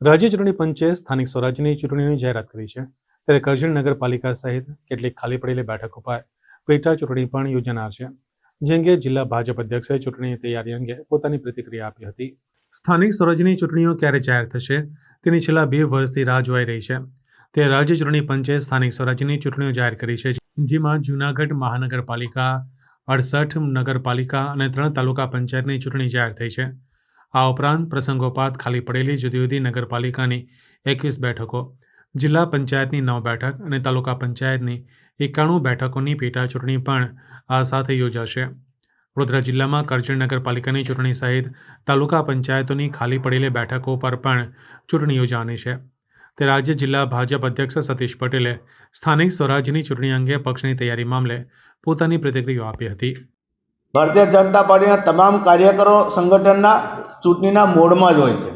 રાજ્ય ચૂંટણી પંચે સ્થાનિક સ્વરાજ્યની ચૂંટણીની જાહેરાત કરી છે. ત્યારે કરજણ નગરપાલિકા સહિત કેટલીક ખાલી પડેલી બેઠકો પર પેટા ચૂંટણી પણ યોજાનાર છે. જે અંગે જિલ્લા ભાજપ અધ્યક્ષે ચૂંટણીની તૈયારી અંગે પોતાની પ્રતિક્રિયા આપી હતી. સ્થાનિક સ્વરાજ્યની ચૂંટણીઓ ક્યારે જાહેર થશે? તેની છેલ્લા બે વર્ષથી રાહ જોવાઈ રહી છે. તે રાજ્ય ચૂંટણી પંચે સ્થાનિક સ્વરાજ્યની ચૂંટણીઓ જાહેર કરી છે, જેમાં જૂનાગઢ મહાનગરપાલિકા, અડસઠ નગરપાલિકા અને ત્રણ તાલુકા પંચાયતની ચૂંટણી જાહેર થઈ છે. આ ઉપરાંત પ્રસંગોપાત ખાલી પડેલી જુદી જુદી નગરપાલિકાની એકવીસ બેઠકો, જિલ્લા પંચાયતની નવ બેઠક અને તાલુકા પંચાયતની એકાણું બેઠકોની પેટા ચૂંટણી પણ આ સાથે યોજાશે. વડોદરા જિલ્લામાં કરજણ નગરપાલિકાની ચૂંટણી સહિત તાલુકા પંચાયતોની ખાલી પડેલી બેઠકો પર પણ ચૂંટણી યોજાવાની છે. તે રાજ્ય જિલ્લા ભાજપ અધ્યક્ષ સતીશ પટેલે સ્થાનિક સ્વરાજ્યની ચૂંટણી અંગે પક્ષની તૈયારી મામલે પોતાની પ્રતિક્રિયા આપી હતી. ભારતીય જનતા પાર્ટીના તમામ કાર્યકરો, સંગઠનના ચૂંટણીના મોડમાં જ હોય છે.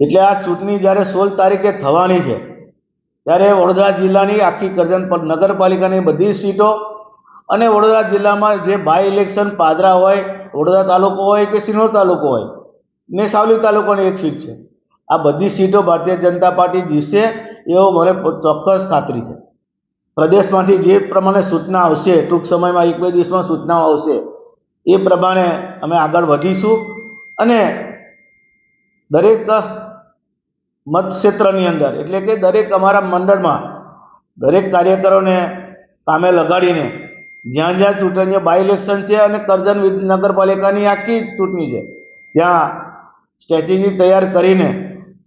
એટલે આ ચૂંટણી જ્યારે સોળ તારીખે થવાની છે, ત્યારે વડોદરા જિલ્લાની આખી કરજણ પર નગરપાલિકાની બધી સીટો અને વડોદરા જિલ્લામાં જે બાય ઇલેક્શન પાદરા હોય, વડોદરા તાલુકો હોય કે સિનોર તાલુકો હોય, ને સાવલી તાલુકોની એક સીટ છે. આ બધી સીટો ભારતીય જનતા પાર્ટી જીતશે એવો મને ચોક્કસ ખાતરી છે. પ્રદેશમાંથી જે પ્રમાણે સૂચના આવશે, ટૂંક સમયમાં એક બે દિવસમાં સૂચનાઓ આવશે, એ પ્રમાણે અમે આગળ વધીશું. અને દરેક મતક્ષેત્રની અંદર, એટલે કે દરેક અમારા મંડળમાં, દરેક કાર્યકરોને કામે લગાડીને, જ્યાં જ્યાં ચૂંટણીઓ બાય ઇલેક્શન છે અને કરજણ નગરપાલિકાની આખી ચૂંટણી છે, ત્યાં સ્ટ્રેટેજી તૈયાર કરીને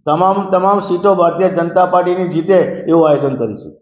તમામ તમામ સીટો ભારતીય જનતા પાર્ટીની જીતે એવું આયોજન કરીશું.